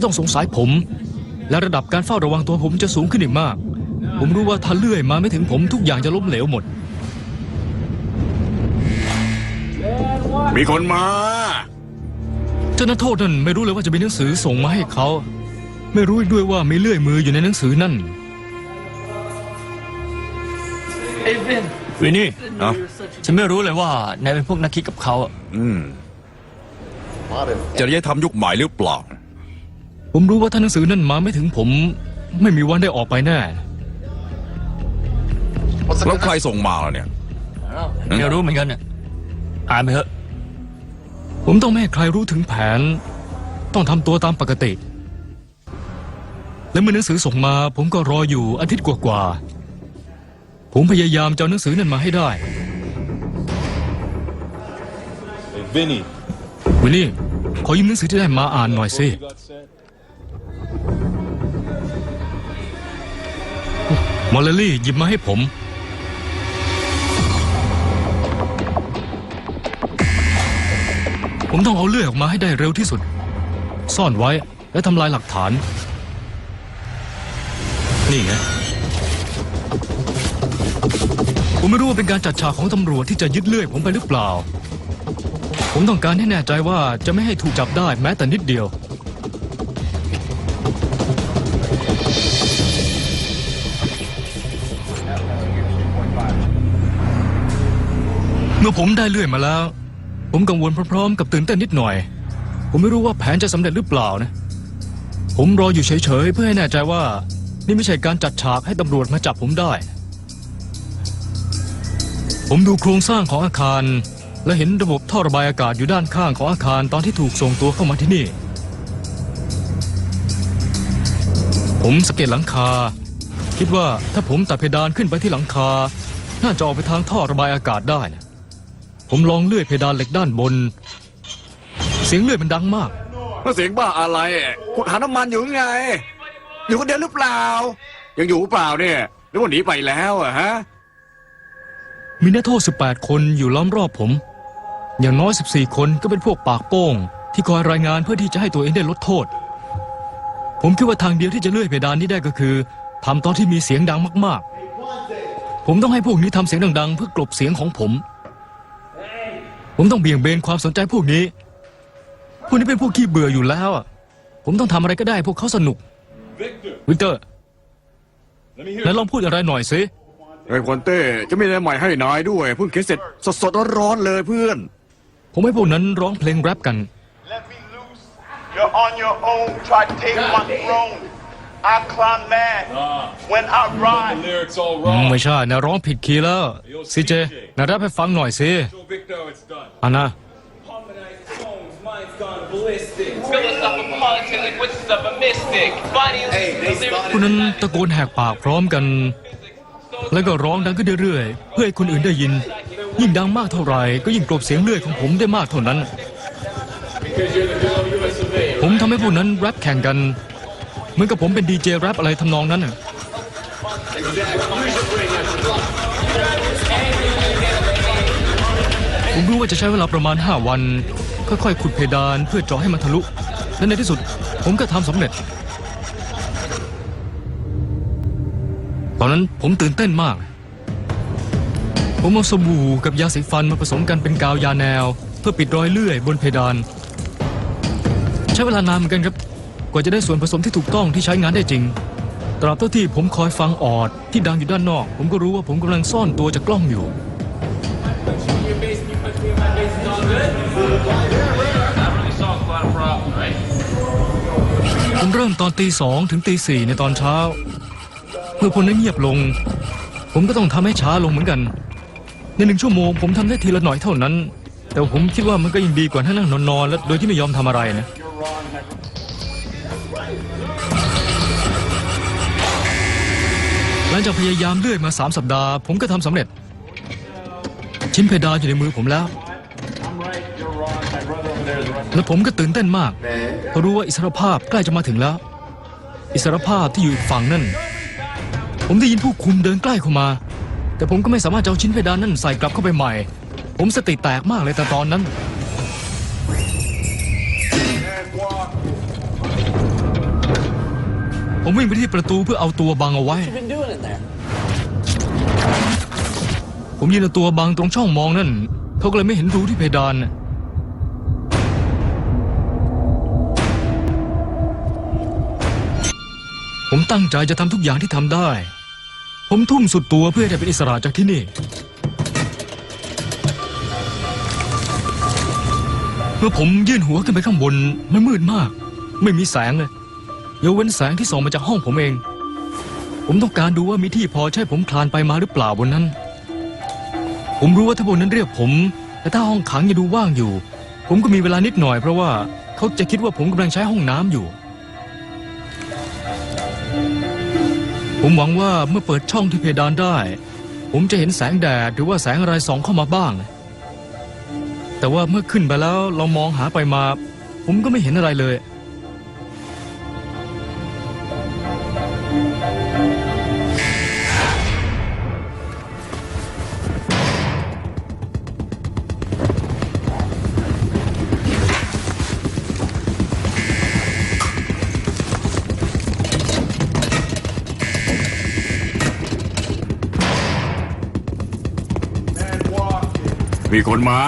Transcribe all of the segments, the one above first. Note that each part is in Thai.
จะต้องสงสัยผม และระดับการเฝ้าระวังตัวผมจะสูงขึ้นอีกมาก ผมรู้ว่าถ้าเลื่อยมาไม่ถึงผมทุกอย่างจะล้มเหลวหมด มีคนมา เจ้านักโทษนั่นไม่รู้เลยว่าจะมีหนังสือส่งมาให้เขา ไม่รู้อีกด้วยว่ามีเลื่อยมืออยู่ในหนังสือนั่นวินนี่เอ้าฉันไม่รู้เลยว่านายเป็นพวกนักคิดกับเขาอะอืมจริยธรรมยุคใหม่หรือเปล่า ผมรู้ว่าถ้าหนังสือนั่นมาไม่ถึงผม ไม่มีวันได้ออกไปแน่ แล้วใครส่งมาล่ะเนี่ย ไม่รู้เหมือนกันน่ะอ่านไปเถอะ ผมต้องไม่ให้ใครรู้ถึงแผน ต้องทำตัวตามปกติ และเมื่อหนังสือส่งมา ผมก็รออยู่อาทิตย์กว่าๆผมพยายามจะเอาหนังสือนั่นมาให้ได้ Hey, Vinny, วิลลี่ขอยืมหนังสือที่ได้มาอ่านหน่อยสิ มอลลี่หยิบมาให้ผม ผมต้องเอาเลื่อยออกมาให้ได้เร็วที่สุด ซ่อนไว้และทำลายหลักฐาน นี่ไง ผมไม่รู้ว่าเป็นการจัดฉากของตำรวจที่จะยึดเลื่อยผมไปหรือเปล่า ผมต้องการให้แน่ใจว่าจะไม่ให้ถูกจับได้แม้แต่นิดเดียว คือผมได้เลื่อยมาแล้ว ผมกังวลพร้อมๆ กับตื่นเต้นนิดหน่อย ผมไม่รู้ว่าแผนจะสำเร็จหรือเปล่านะ ผมรออยู่เฉยๆ เพื่อให้แน่ใจว่า นี่ไม่ใช่การจัดฉากให้ตำรวจมาจับผมได้ ผมดูโครงสร้างของอาคาร และเห็นระบบท่อระบายอากาศอยู่ด้านข้างของอาคารตอนที่ถูกส่งตัวเข้ามาที่นี่ ผมสังเกตหลังคา คิดว่าถ้าผมตัดเพดานขึ้นไปที่หลังคา น่าจะออกไปทางท่อระบายอากาศได้นะ ผมลองเลื่อยเพดานเหล็กด้านบน เสียงเลื่อยมันดังมาก แล้วเสียงบ้าอะไรขุดหาน้ำมันอยู่ไง อยู่คนเดียวหรือเปล่า ยังอยู่หรือเปล่าเนี่ยหรือว่าหนีไปแล้วอะฮะ มีนักโทษ 18 คนอยู่ล้อมรอบผม อย่างน้อย 14 คนก็เป็นพวกปากโป้ง ที่คอยรายงานเพื่อที่จะให้ตัวเองได้ลดโทษ ผมคิดว่าทางเดียวที่จะเลื่อยเพดานนี้ได้ก็คือทำตอนที่มีเสียงดังมากๆ ผมต้องให้พวกนี้ทำเสียงดังๆ เพื่อกลบเสียงของผม ผมต้องเบี่ยงเบนความสนใจพวกนี้ พวกนี้เป็นพวกขี้เบื่ออยู่แล้วอะผมต้องทำอะไรก็ได้ให้พวกเขาสนุก Victor, วิกเตอร์ let me hear ไหนลองพูดอะไรหน่อยสิ ไอ้ควนเต้จะมีอะไรใหม่ให้นายด้วยเพิ่งเขียนเสร็จสดๆร้อนๆเลยเพื่อน ผมให้พวกนั้นร้องเพลงแรปกัน Let me loose. You're on your own. Try to take my throne. I climb mad when I the ride. lyrics all อืม wrong. ไม่ใช่นะร้องผิดคีย์แล้วซีเจนะรับให้ฟังหน่อยสิ Show Victor it's done. อันนะ คนนั้นตะโกนแหกปากพร้อมกัน แล้วก็ร้องดังขึ้นเรื่อยๆ เพื่อให้คนอื่นได้ยิน ยิ่งดังมากเท่าไหร่ก็ยิ่งกลบเสียงเลื่อยของผมได้มากเท่านั้น ผมทำให้พวกนั้นแรปแข่งกัน เหมือนกับผมเป็นดีเจแรปอะไรทำนองนั้นน่ะ ผมรู้ว่าจะใช้เวลาประมาณ 5 วัน ค่อยๆขุดเพดานเพื่อเจาะให้มันทะลุ และในที่สุด ผมก็ทำสำเร็จ ตอนนั้นผมตื่นเต้นมาก ผมเอาสบู่กับยาสีฟันมาผสมกันเป็นกาวยาแนว เพื่อปิดรอยเลื่อยบนเพดาน ใช้เวลานานเหมือนกันครับ กว่าจะได้ส่วนผสมที่ถูกต้องที่ใช้งานได้จริง ตราบเท่าที่ผมคอยฟังออดที่ดังอยู่ด้านนอก ผมก็รู้ว่าผมกำลังซ่อนตัวจากกล้องอยู่ ผมเริ่มตอนตีสองถึงตีสี่ในตอนเช้า เมื่อคนนั้นเงียบลง ผมก็ต้องทำให้ช้าลงเหมือนกัน ในหนึ่งชั่วโมงผมทำได้ทีละหน่อยเท่านั้น แต่ผมคิดว่ามันก็ยังดีกว่าถ้านั่งนอนๆแล้วโดยที่ไม่ยอมทำอะไรนะหลังจากพยายามเลื่อยมาสามสัปดาห์ ผมก็ทำสำเร็จ ชิ้นเพดานอยู่ในมือผมแล้ว และผมก็ตื่นเต้นมากเพราะรู้ว่าอิสรภาพใกล้จะมาถึงแล้ว อิสรภาพที่อยู่อีกฝั่งนั่น ผมได้ยินผู้คุมเดินใกล้เข้ามา แต่ผมก็ไม่สามารถเอาชิ้นเพดานนั่นใส่กลับเข้าไปใหม่ ผมสติแตกมากเลยแต่ตอนนั้นผมวิ่งไปที่ประตูเพื่อเอาตัวบังเอาไว้ ผมยืนเอาตัวบังตรงช่องมองนั่นเขาก็เลยไม่เห็นรูที่เพดานผมตั้งใจจะทำทุกอย่างที่ทำได้ ผมทุ่มสุดตัวเพื่อให้ได้เป็นอิสระจากที่นี่ เมื่อผมยื่นหัวขึ้นไปข้างบน มันมืดมาก ไม่มีแสงเลยยกเว้นแสงที่ส่องมาจากห้องผมเอง ผมต้องการดูว่ามีที่พอใช่ผมคลานไปมาหรือเปล่าบนนั้น ผมรู้ว่าถ้าบนนั้นเรียกผม แต่ถ้าห้องขังยังดูว่างอยู่ ผมก็มีเวลานิดหน่อยเพราะว่าเขาจะคิดว่าผมกำลังใช้ห้องน้ำอยู่ ผมหวังว่าเมื่อเปิดช่องที่เพดานได้ ผมจะเห็นแสงแดดหรือว่าแสงอะไรส่องเข้ามาบ้าง แต่ว่าเมื่อขึ้นไปแล้วเรามองหาไปมา ผมก็ไม่เห็นอะไรเลย มีคนมา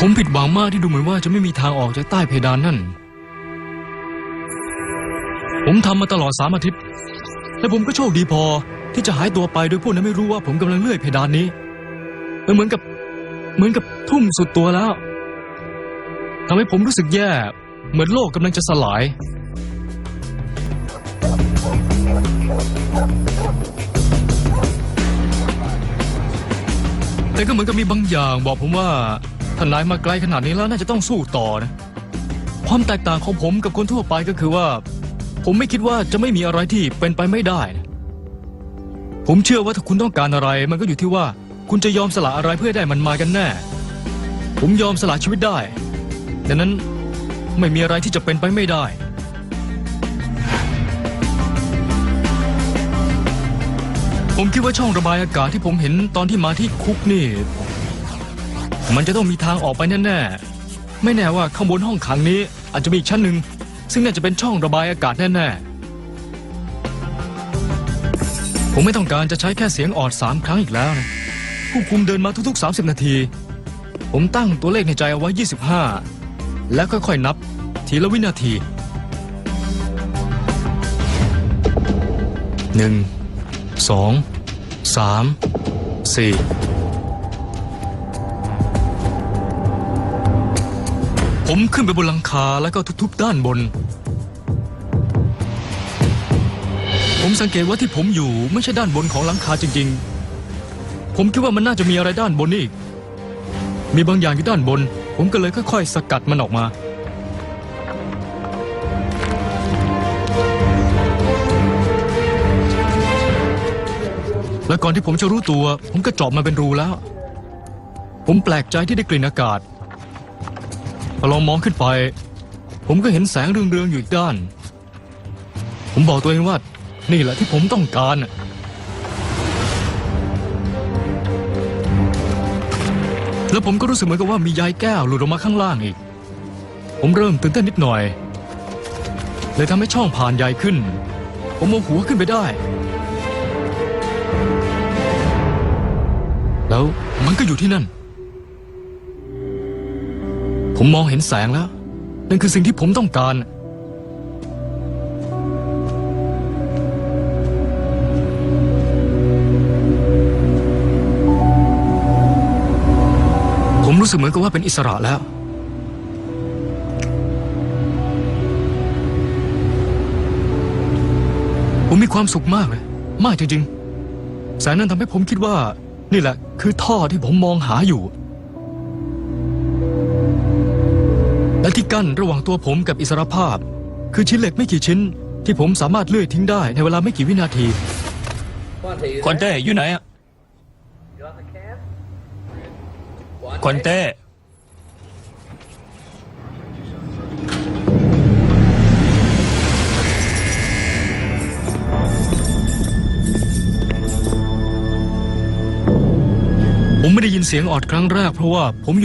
ผมผิดหวังมากที่ดูเหมือนว่าจะไม่มีทางออกจากใต้เพดานนั่น ผมทำมาตลอดสามอาทิตย์ และผมก็โชคดีพอที่จะหายตัวไปโดยพวกนั้นไม่รู้ว่าผมกำลังเลื่อยเพดานนี้มันเหมือนกับ เหมือนกับทุ่มสุดตัวแล้วทำให้ผมรู้สึกแย่ เหมือนโลกกำลังจะสลาย แต่ก็เหมือนกับมีบางอย่างบอกผมว่าถ้านายมาไกลขนาดนี้แล้วน่าจะต้องสู้ต่อนะ ความแตกต่างของผมกับคนทั่วไปก็คือว่า ผมไม่คิดว่าจะไม่มีอะไรที่เป็นไปไม่ได้นะผมเชื่อว่าถ้าคุณต้องการอะไร มันก็อยู่ที่ว่าคุณจะยอมสละอะไรเพื่อได้มันมากันแน่ ผมยอมสละชีวิตได้ ดังนั้นไม่มีอะไรที่จะเป็นไปไม่ได้ ผมคิดว่าช่องระบายอากาศที่ผมเห็นตอนที่มาที่คุกนี่ มันจะต้องมีทางออกไปแน่ๆ ไม่แน่ว่าข้างบนห้องขังนี้ อาจจะมีอีกชั้นหนึ่งซึ่งน่าจะเป็นช่องระบายอากาศแน่ๆ ผมไม่ต้องการจะใช้แค่เสียงออดสามครั้งอีกแล้วนะผู้คุมเดินมาทุกๆ 30 นาที ผมตั้งตัวเลขในใจเอาไว้ 25 แล้วค่อยๆนับ ทีละวินาทีหนึ่ง สองสามสี่ผมขึ้นไปบนหลังคาแล้วก็ทุบๆด้านบน ผมสังเกตว่าที่ผมอยู่ไม่ใช่ด้านบนของหลังคาจริง ๆ ผมคิดว่ามันน่าจะมีอะไรด้านบนอีก มีบางอย่างอยู่ด้านบน ผมก็เลยค่อยๆสกัดมันออกมา และก่อนที่ผมจะรู้ตัว ผมก็เจาะมันเป็นรูแล้ว ผมแปลกใจที่ได้กลิ่นอากาศพอลองมองขึ้นไป ผมก็เห็นแสงเรืองๆอยู่อีกด้าน ผมบอกตัวเองว่า นี่แหละที่ผมต้องการแล้วผมก็รู้สึกเหมือนกับว่ามียายแก้วหลุดออกมาข้างล่างอีก ผมเริ่มตื่นเต้นนิดหน่อย เลยทำให้ช่องผ่านใหญ่ขึ้น ผมเอาหัวขึ้นไปได้ แล้วมันก็อยู่ที่นั่น ผมมองเห็นแสงแล้ว นั่นคือสิ่งที่ผมต้องการ ผมรู้สึกเหมือนกับว่าเป็นอิสระแล้ว ผมมีความสุขมากเลย มากจริงๆ แสงนั้นทำให้ผมคิดว่า นี่แหละ คือท่อที่ผมมองหาอยู่ และที่กั้นระหว่างตัวผมกับอิสรภาพ คือชิ้นเหล็กไม่กี่ชิ้น ที่ผมสามารถเลื่อยทิ้งได้ในเวลาไม่กี่วินาทีควันเต้อยู่ไหนอะควันเต้ ผมไม่ได้ยินเสียงออดครั้งแรกเพราะว่าผมอยู่